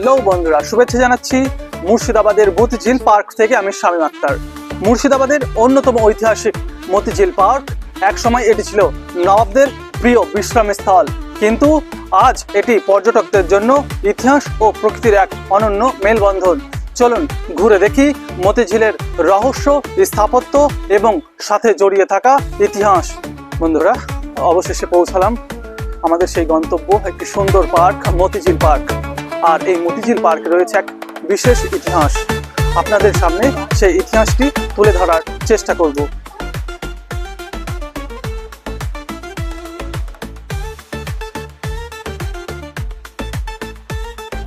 Hello বন্ধুরা, শুভেচ্ছা জানাচ্ছি মুর্শিদাবাদের মতিঝিল পার্ক থেকে আমি শামীম আক্তার। মুর্শিদাবাদের অন্যতম ঐতিহাসিক মতিঝিল পার্ক, একসময় এটি ছিল নবাবদের প্রিয় বিশ্রাম স্থল কিন্তু আজ এটি পর্যটকদের জন্য ইতিহাস ও প্রকৃতির এক অনন্য মেলবন্ধন। চলুন ঘুরে দেখি মতিঝিলের রহস্য, স্থাপত্য এবং সাথে জড়িয়ে থাকা ইতিহাস। বন্ধুরা, অবশেষে পৌঁছালাম। আমাদের সেই গন্তব্য, একটি সুন্দর পার্ক, মতিঝিল পার্ক। আর এই মতিঝিল পার্কে রয়েছে এক বিশেষ ইতিহাস। আপনাদের সামনে সেই ইতিহাসটি তুলে ধরার চেষ্টা করব।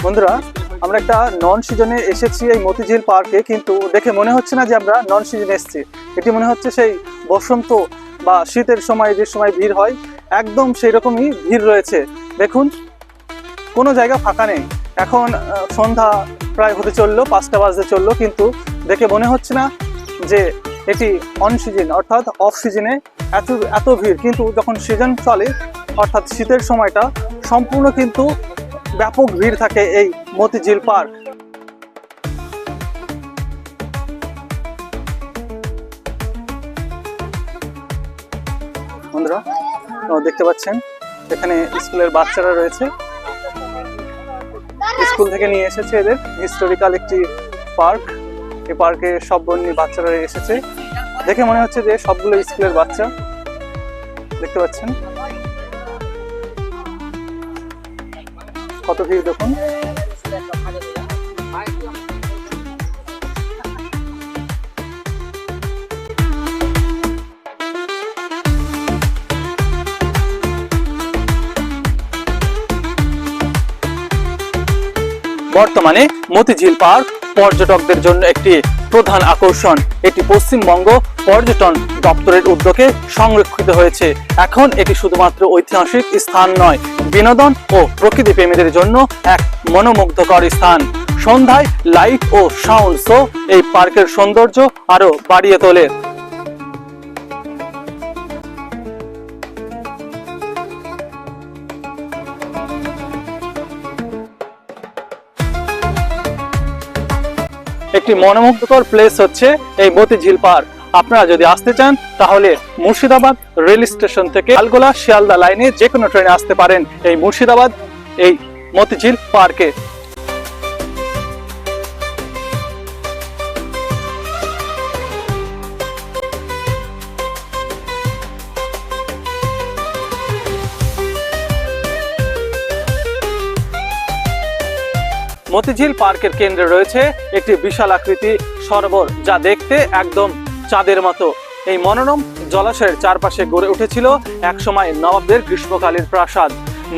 বন্ধুরা, আমরা একটা নন সিজনে এসেছি এই মতিঝিল পার্কে, কিন্তু দেখে মনে হচ্ছে না যে আমরা নন সিজনে এসেছি। এটি মনে হচ্ছে সেই বসন্ত বা শীতের সময়, যে সময় ভিড় হয়, একদম সেই রকমই ভিড় রয়েছে। দেখুন, কোনো জায়গা ফাঁকা নেই। এখন সন্ধ্যা প্রায় হতে চলল, পাঁচটা বাজতে চলল, কিন্তু দেখে মনে হচ্ছে না যে এটি অন সিজন অর্থাৎ অফ সিজনে এত এত ভিড়। কিন্তু যখন সিজন চলে, অর্থাৎ শীতের সময়টা, সম্পূর্ণ কিন্তু ব্যাপক ভিড় থাকে এই মতিঝিল পার্ক। বন্ধুরা দেখতে পাচ্ছেন, এখানে স্কুলের বাচ্চারা রয়েছে। স্কুল থেকে নিয়ে এসেছে এদের। হিস্টোরিক্যাল একটি পার্ক এই পার্কে সব বন্যী বাচ্চারা এসেছে। দেখে মনে হচ্ছে যে সবগুলো স্কুলের বাচ্চা। দেখতে পাচ্ছেন। কত ভিড় দেখুন। বর্তমানে মতিঝিল পার্ক পর্যটকদের জন্য একটি প্রধান আকর্ষণ। এটি পশ্চিমবঙ্গ পর্যটন দপ্তরের উদ্যোগে সংরক্ষিত হয়েছে। এখন এটি শুধুমাত্র ঐতিহাসিক স্থান নয়, বিনোদন ও প্রকৃতি প্রেমীদের জন্য এক মনোমুগ্ধকর স্থান। সন্ধ্যায় লাইট ও সাউন্ড শো এই পার্কের সৌন্দর্য আরও বাড়িয়ে তোলে। একটি মনোমুগ্ধকর প্লেস হচ্ছে এই মতিঝিল পার্ক আপনারা যদি আসতে চান, তাহলে মুর্শিদাবাদ রেল স্টেশন থেকে আলগোলা শিয়ালদা লাইনে যে কোনো ট্রেনে আসতে পারেন এই মুর্শিদাবাদ এই মতিঝিল পার্কে মতিঝিল পার্কের কেন্দ্রে রয়েছে একটি বিশাল আকৃতি সরোবর, যা দেখতে একদম চাঁদের মতো। এই মনোরম জলাশয়ের চারপাশে গড়ে উঠেছিল একসময় নবাবদের গ্রীষ্মকালীন প্রাসাদ।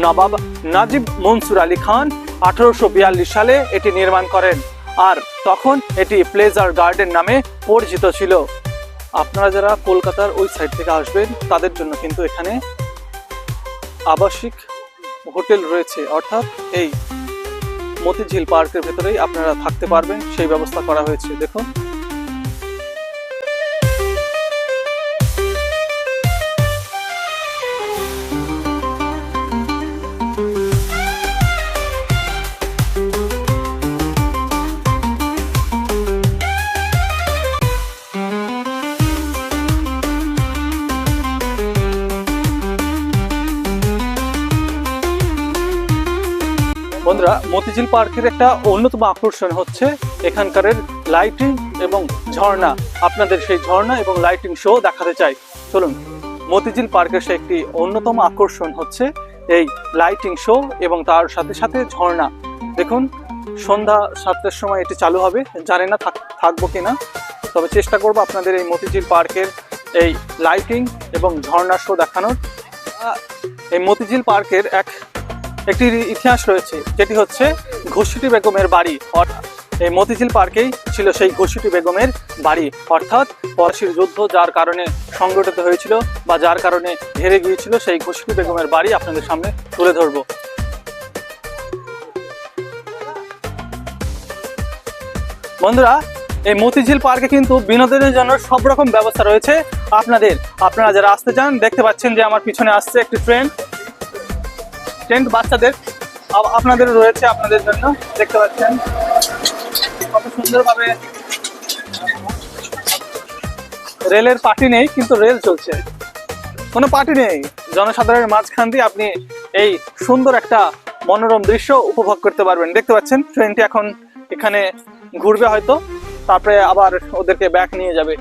নবাব নাজিব মনসুর আলী খান আঠারোশো সালে এটি নির্মাণ করেন, আর তখন এটি প্লেজার গার্ডেন নামে পরিচিত ছিল। আপনারা যারা কলকাতার ওই সাইড থেকে আসবেন, তাদের জন্য কিন্তু এখানে আবাসিক হোটেল রয়েছে, অর্থাৎ এই মতিঝিল পার্কের ভেতরেই আপনারা থাকতে পারবেন। সেই ব্যবস্থা করা হয়েছে। দেখুন বন্ধুরা, মতিঝিল পার্কের একটা অন্যতম আকর্ষণ হচ্ছে এখানকার লাইটিং এবং ঝর্ণা। আপনাদের সেই ঝর্ণা এবং লাইটিং শো দেখাতে চাই। চলুন, মতিঝিল পার্কের সে একটি অন্যতম আকর্ষণ হচ্ছে এই লাইটিং শো এবং তার সাথে সাথে ঝর্ণা। দেখুন, সন্ধ্যা সাতটার সময় এটি চালু হবে। জানি না থাক- থাকব কিনা। তবে চেষ্টা করব আপনাদের এই মতিঝিল পার্কের এই লাইটিং এবং ঝর্ণা শো দেখানোর। এই মতিঝিল পার্কের এক একটি ইতিহাস রয়েছে, যেটি হচ্ছে ঘসিটি বেগমের বাড়ি। এই মতিঝিল পার্কেই ছিল সেই ঘসিটি বেগমের বাড়ি। অর্থাৎ পলাশির যুদ্ধ যার কারণে সংগঠিত হয়েছিল বা যার কারণে হেরে গিয়েছিল সেই ঘসিটি বেগমের বাড়ি আপনাদের সামনে তুলে ধরবো। বন্ধুরা, এই মতিঝিল পার্কে কিন্তু বিনোদনের জন্য সব রকম ব্যবস্থা রয়েছে। আপনাদের, আপনারা যারা আসতে চান, দেখতে পাচ্ছেন যে আমার পিছনে আসছে একটি ট্রেন। টেন্ট বাচ্চাদের আপ- আপনাদের রয়েছে আপনাদের জন্য, দেখতে পাচ্ছেন। কত সুন্দরভাবে রেলের পার্টি নেই, কিন্তু রেল চলছে। কোনো পার্টি নেই। জনসাধারণের মাঝখান দিয়ে আপনি এই সুন্দর একটা মনোরম দৃশ্য উপভোগ করতে পারবেন। দেখতে পাচ্ছেন ট্রেনটি এখন এখানে ঘুরবে হয়তো, তারপরে আবার ওদেরকে ব্যাক নিয়ে যাবে।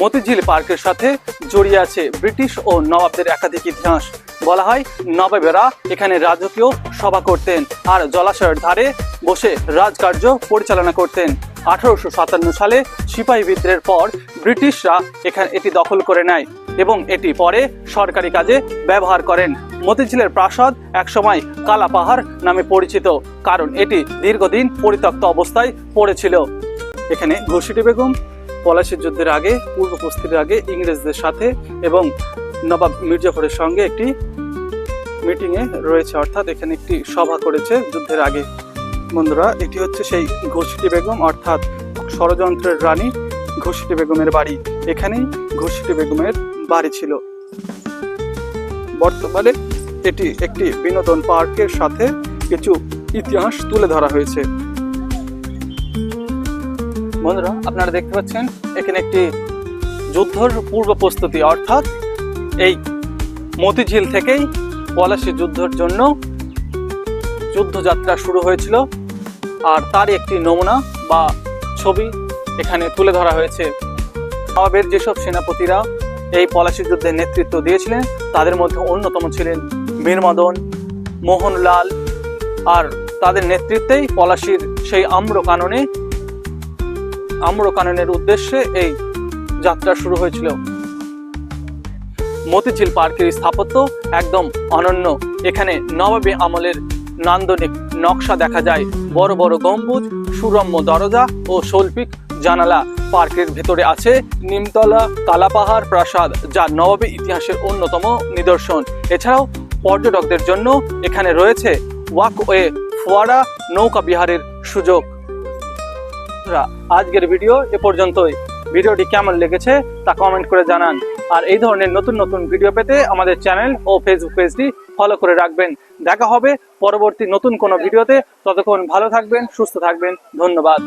মতিঝিল পার্কের সাথে জড়িয়ে আছে ব্রিটিশ ও নবাবদের একাধিক ইতিহাস। বলা হয়, নবাবেরা এখানে রাজকীয় সভা করতেন আর জলাশয়ের ধারে বসে রাজকার্য পরিচালনা করতেন। আঠারোশো সাতান্ন সালে সিপাহী বিদ্রোহের পর ব্রিটিশরা এখানে এটি দখল করে নেয় এবং এটি পরে সরকারি কাজে ব্যবহার করেন। মতিঝিলের প্রাসাদ একসময় কালা পাহাড় নামে পরিচিত, কারণ এটি দীর্ঘদিন পরিত্যক্ত অবস্থায় পড়েছিল। এখানে ঘুষিটি বেগম পলাশির যুদ্ধের আগে, পূর্ব প্রস্তুতির আগে ইংরেজদের সাথে এবং নবাব মির্জাফরের সঙ্গে একটি মিটিংয়ে রয়েছে। অর্থাৎ এখানে একটি সভা করেছে যুদ্ধের আগে। বন্ধুরা, এটি হচ্ছে সেই ঘুষিটি বেগম, অর্থাৎ ষড়যন্ত্রের রানী ঘুষিটি বেগমের বাড়ি। এখানেই ঘুষিটি বেগমের বাড়ি ছিল। বর্তমানে এটি একটি বিনোদন পার্কের সাথে কিছু ইতিহাস তুলে ধরা হয়েছে। বন্ধুরা, আপনারা দেখতে পাচ্ছেন, এখানে একটি যুদ্ধর পূর্ব প্রস্তুতি, অর্থাৎ এই মতিঝিল থেকেই পলাশী যুদ্ধর জন্য যুদ্ধযাত্রা শুরু হয়েছিল। আর তার একটি নমুনা বা ছবি এখানে তুলে ধরা হয়েছে। নবাবের যেসব সেনাপতিরা এই পলাশী যুদ্ধের নেতৃত্ব দিয়েছিলেন, তাদের মধ্যে অন্যতম ছিলেন বীরমদন মোহনলাল, আর তাদের নেতৃত্বেই পলাশীর সেই আম্র কাননে আম্রকাননের উদ্দেশ্যে এই যাত্রা শুরু হয়েছিল। মতিঝিল পার্কের স্থাপত্য একদম অনন্য। এখানে নবাবী আমলের নান্দনিক নকশা দেখা যায়। বড় বড় গম্বুজ, সুরম্য দরজা ও শৈল্পিক জানালা পার্কের ভেতরে আছে নিমতলা কালাপাহাড় প্রাসাদ, যা নবাবী ইতিহাসের অন্যতম নিদর্শন। এছাড়াও পর্যটকদের জন্য এখানে রয়েছে ওয়াকওয়ে ফোয়ারা নৌকা বিহারের সুযোগ। বন্ধুরা, আজকের ভিডিও এ পর্যন্তই। ভিডিওটি কেমন লেগেছে তা কমেন্ট করে জানান। আর এই ধরনের নতুন নতুন ভিডিও পেতে আমাদের চ্যানেল ও ফেসবুক পেজটি ফলো করে রাখবেন। দেখা হবে পরবর্তী নতুন কোনো ভিডিওতে ততক্ষণ ভালো থাকবেন সুস্থ থাকবেন। ধন্যবাদ।